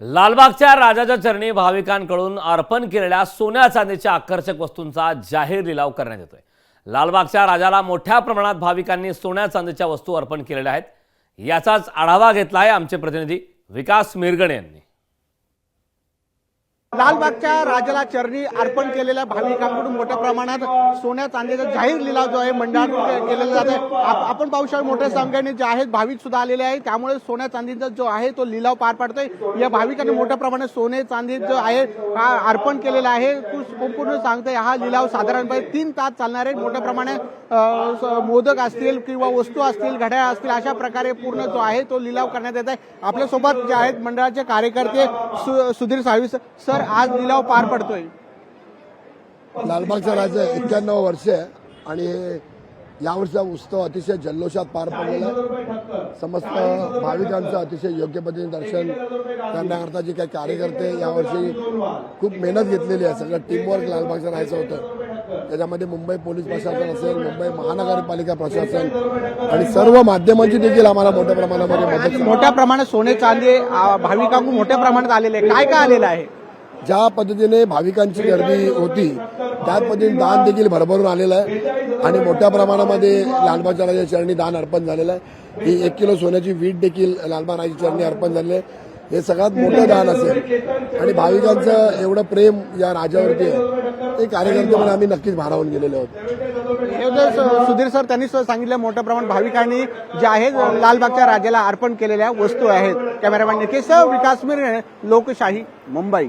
लालबागच्या राजाच्या चरणी भाविकांकडून अर्पण केलेल्या सोन्या चांदीच्या आकर्षक वस्तूंचा जाहीर लिलाव करण्यात येतोय. लालबागच्या राजाला मोठ्या प्रमाणात भाविकांनी सोन्या चांदीच्या वस्तू अर्पण केलेल्या आहेत. याचाच आढावा घेतला आहे आमचे प्रतिनिधी विकास मिरगणे यांनी. लालबागच्या राजाला चरणी अर्पण केलेल्या भाविकांकडून मोठ्या प्रमाणात सोन्या चांदीचा जाहीर लिलाव जो आहे मंडळ केलेला जात. आहे आपण पाहू शकतो मोठ्या संख्येने जे आहेत भाविक सुद्धा आलेले आहेत. त्यामुळे सोन्या चांदीचा जो आहे तो लिलाव पार पाडतोय. या भाविकांनी मोठ्या प्रमाणात सोने चांदी जो आहे हा अर्पण केलेला आहे. संपूर्ण सांगतोय हा लिलाव साधारणपणे तीन तास चालणार आहे. मोठ्या प्रमाणात स- मोदक असतील किंवा वस्तू असतील घड्याळ असतील अशा प्रकारे पूर्ण जो आहे तो लिलाव करण्यात येत आहे. आपल्यासोबत जे आहेत मंडळाचे कार्यकर्ते सु- सुधीर सावी सर आज लिलाव पार पडतोय. लालबागचा राजा एक्क्याण्णव वर्ष आहे आणि यावर्षीचा उत्सव अतिशय जल्लोषात पार पडलेला. समस्त भाविकांचं अतिशय योग्य पद्धतीने दर्शन करण्याकरता जे काही कार्यकर्ते यावर्षी खूप मेहनत घेतलेली आहे. सगळं टीमवर्क लालबागचं राहायचं होतं. त्याच्यामध्ये मुंबई पोलीस प्रशासन असेल मुंबई महानगरपालिका प्रशासन आणि सर्व माध्यमांची देखील आम्हाला मोठ्या प्रमाणामध्ये. मोठ्या प्रमाणात सोने चांदी भाविकांकडून मोठ्या प्रमाणात आलेले आहे. काय काय आलेलं आहे? ज्या पद्धतीने भाविकांची गर्दी होती त्याच पद्धतीने दान देखील भरभरून आलेलं आहे. आणि मोठ्या प्रमाणामध्ये लालबागच्या राजा चरणी दान अर्पण झालेलं आहे. ही एक किलो सोन्याची वीट देखील लालबाग राजा चरणी अर्पण झालेली आहे. हे सगळ्यात मोठं दान असेल. आणि भाविकांचं एवढं प्रेम या राजावरती आहे. ते कार्यकर्ते म्हणून आम्ही नक्कीच भारावून गेलेले आहोत. हे सुधीर सर त्यांनी सांगितलं मोठ्या प्रमाणात भाविकांनी जे आहे लालबागच्या राजाला अर्पण केलेल्या वस्तू आहेत. कॅमेरामॅन निकेश विकास मिरणे लोकशाही मुंबई.